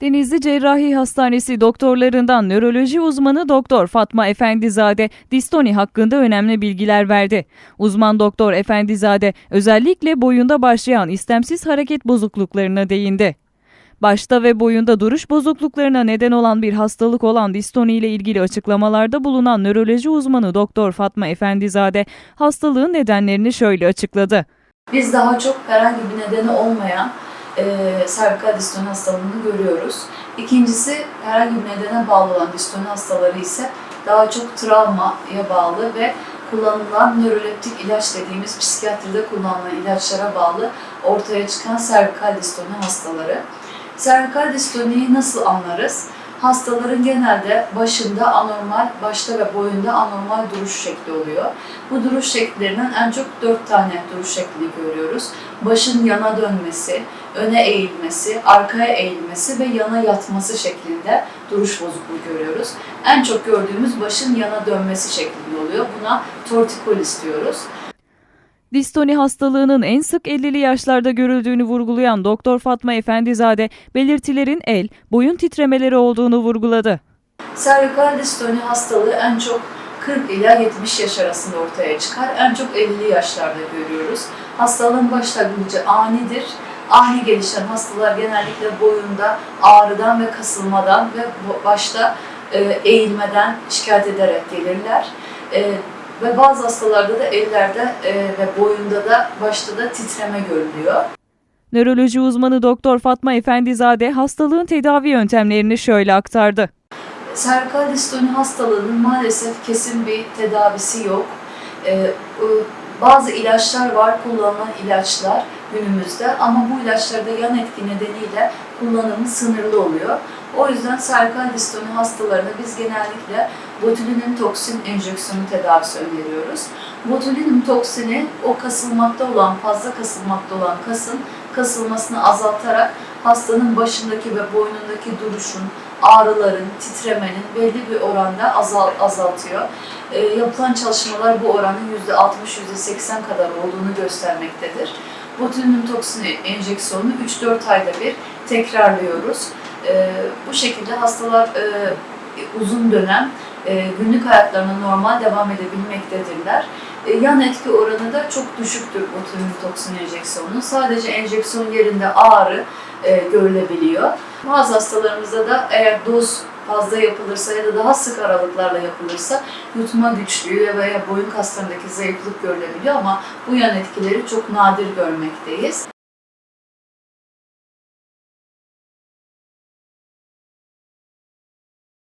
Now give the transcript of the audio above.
Denizli Cerrahi Hastanesi doktorlarından nöroloji uzmanı Doktor Fatma Efendizade distoni hakkında önemli bilgiler verdi. Uzman Doktor Efendizade özellikle boyunda başlayan istemsiz hareket bozukluklarına değindi. Başta ve boyunda duruş bozukluklarına neden olan bir hastalık olan distoni ile ilgili açıklamalarda bulunan nöroloji uzmanı Doktor Fatma Efendizade hastalığın nedenlerini şöyle açıkladı. Biz daha çok herhangi bir nedeni olmayan servikal distoni hastalığını görüyoruz. İkincisi herhangi bir nedene bağlı olan distoni hastaları ise daha çok travmaya bağlı ve kullanılan nöroleptik ilaç dediğimiz psikiyatride kullanılan ilaçlara bağlı ortaya çıkan servikal distoni hastaları. Servikal distoniyi nasıl anlarız? Hastaların genelde başında anormal, başta ve boyunda anormal duruş şekli oluyor. Bu duruş şekillerinden en çok dört tane duruş şeklini görüyoruz. Başın yana dönmesi, öne eğilmesi, arkaya eğilmesi ve yana yatması şeklinde duruş bozukluğu görüyoruz. En çok gördüğümüz başın yana dönmesi şeklinde oluyor. Buna tortikolis diyoruz. Distoni hastalığının en sık 50'li yaşlarda görüldüğünü vurgulayan Doktor Fatma Efendizade belirtilerin el, boyun titremeleri olduğunu vurguladı. Servikal distoni hastalığı en çok 40 ila 70 yaş arasında ortaya çıkar. En çok 50'li yaşlarda görüyoruz. Hastalığın başlangıcı anidir. Ani gelişen hastalar genellikle boyunda ağrıdan ve kasılmadan ve başta e, eğilmeden şikayet ederek gelirler. Ve bazı hastalarda da ellerde e, ve boyunda da başta da titreme görülüyor. Nöroloji uzmanı Doktor Fatma Efendizade hastalığın tedavi yöntemlerini şöyle aktardı. Servikal distoni hastalığının maalesef kesin bir tedavisi yok. Ee, bazı ilaçlar var, kullanılan ilaçlar günümüzde ama bu ilaçlarda yan etki nedeniyle kullanımı sınırlı oluyor. O yüzden servikal distoni hastalarına biz genellikle botulinum toksin enjeksiyonu tedavisi öneriyoruz. Botulinum toksini o kasılmakta olan, fazla kasılmakta olan kasın kasılmasını azaltarak hastanın başındaki ve boynundaki duruşun, ağrıların, titremenin belli bir oranda azal, azaltıyor. E, yapılan çalışmalar bu oranın %60-%80 kadar olduğunu göstermektedir. Botulinum toksini enjeksiyonunu 3-4 ayda bir tekrarlıyoruz. E, bu şekilde hastalar e, uzun dönem e, günlük hayatlarına normal devam edebilmektedirler. E, yan etki oranı da çok düşüktür botulinum toksin enjeksiyonunun. Sadece enjeksiyon yerinde ağrı e, görülebiliyor. Bazı hastalarımızda da eğer doz fazla yapılırsa ya da daha sık aralıklarla yapılırsa yutma güçlüğü veya boyun kaslarındaki zayıflık görülebiliyor ama bu yan etkileri çok nadir görmekteyiz.